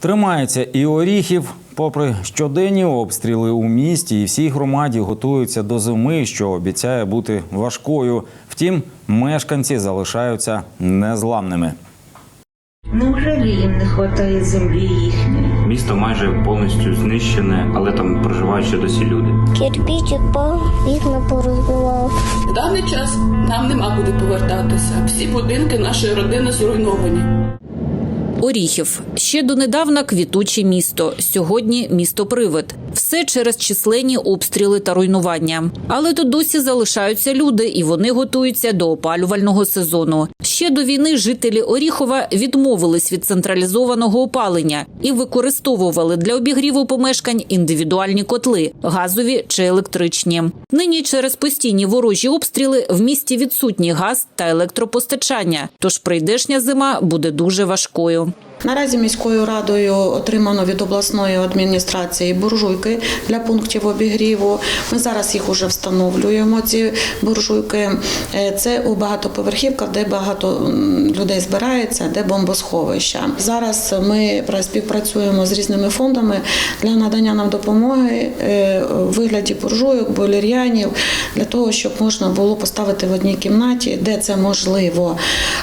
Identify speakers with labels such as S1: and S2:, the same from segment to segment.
S1: Тримається і Оріхів. Попри щоденні обстріли у місті, і всій громаді готуються до зими, що обіцяє бути важкою. Втім, мешканці залишаються незламними.
S2: Неужели їм не вистачає землі їхньої?
S3: Місто майже повністю знищене, але там проживають ще досі люди.
S4: Кирпич упав, вікна порозбивав.
S5: В даний час нам нема куди повертатися. Всі будинки нашої родини зруйновані.
S6: Оріхів ще донедавна квітуче місто. Сьогодні місто Привид. Все через численні обстріли та руйнування. Але тут досі залишаються люди, і вони готуються до опалювального сезону. Ще до війни жителі Оріхова відмовились від централізованого опалення і використовували для обігріву помешкань індивідуальні котли газові чи електричні. Нині через постійні ворожі обстріли в місті відсутній газ та електропостачання. Тож прийдешня зима буде дуже важкою.
S7: Наразі міською радою отримано від обласної адміністрації буржуйки для пунктів обігріву. Ми зараз їх уже встановлюємо. Ці буржуйки Е, це у багатоповерхівках, де багато людей збирається, де бомбосховища. Зараз ми пра- співпрацюємо з різними фондами для надання нам допомоги е, у вигляді буржуйок, бойлер'янів для того, щоб можна було поставити в одній кімнаті, де це можливо.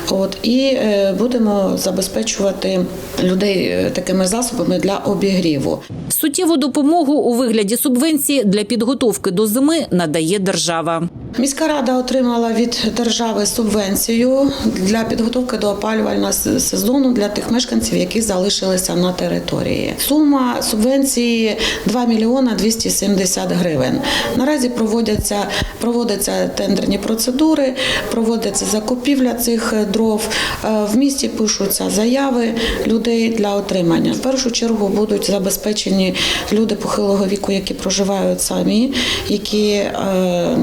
S7: От і е, будемо забезпечувати людей е, такими засобами для обігріву.
S6: Суттєву допомогу у вигляді субвенції для підготовки до зими надає держава.
S7: Міська рада отримала від держави субвенцію для підготовки до опалювального сезону для тих мешканців, які залишилися на території. Сума субвенції 2 мільйона 270 гривень. Наразі проводяться проводяться тендерні процедури, проводиться закупівля цих дров. Е, В місті пишуться заяви людей для отримання. В першу чергу будуть забезпечені люди похилого віку, які проживають самі, які е,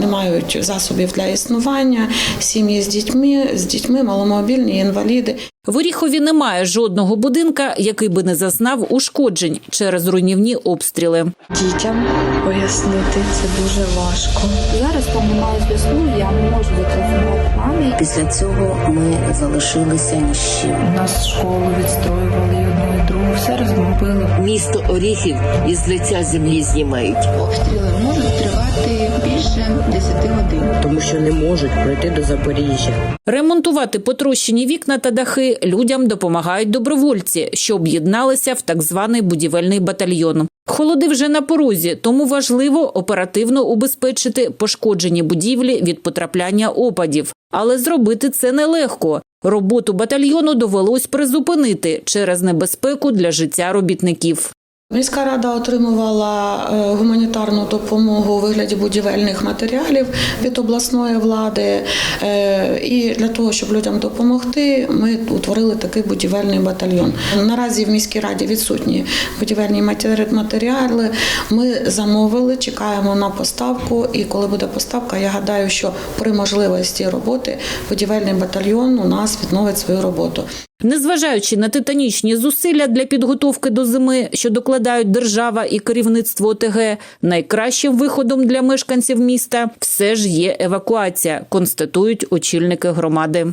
S7: не мають засобів для існування, сім'ї з дітьми, з дітьми, маломобільні, інваліди.
S6: В Оріхові немає жодного будинка, який би не зазнав ушкоджень через руйнівні обстріли.
S8: Дітям пояснити це дуже важко.
S9: Зараз там немає зв'язку, я не можу зателефонувати мамі.
S2: Після цього ми залишилися ні з чим.
S8: Нас школу відстроювали одну і другу, все розбомбили.
S10: Місто Оріхів із лиця землі знімають,
S9: Обстріли можуть тривати більше 10 годин.
S10: тому що не можуть пройти до Запоріжжя.
S6: Ремонтувати потрощені вікна та дахи людям допомагають добровольці, що об'єдналися в так званий будівельний батальйон. Холоди вже на порозі, тому важливо оперативно убезпечити пошкоджені будівлі від потрапляння опадів. Але зробити це нелегко. Роботу батальйону довелось призупинити через небезпеку для життя робітників.
S7: Міська рада отримувала е, гуманітарну допомогу у вигляді будівельних матеріалів від обласної влади. Е, І для того, щоб людям допомогти, ми утворили такий будівельний батальйон. Наразі в міській раді відсутні будівельні матеріали. Ми замовили, чекаємо на поставку. І коли буде поставка, я гадаю, що при можливості роботи будівельний батальйон у нас відновить свою роботу.
S6: Незважаючи на титанічні зусилля для підготовки до зими, що докладають держава і керівництво ОТГ, найкращим виходом для мешканців міста все ж є евакуація, констатують очільники громади.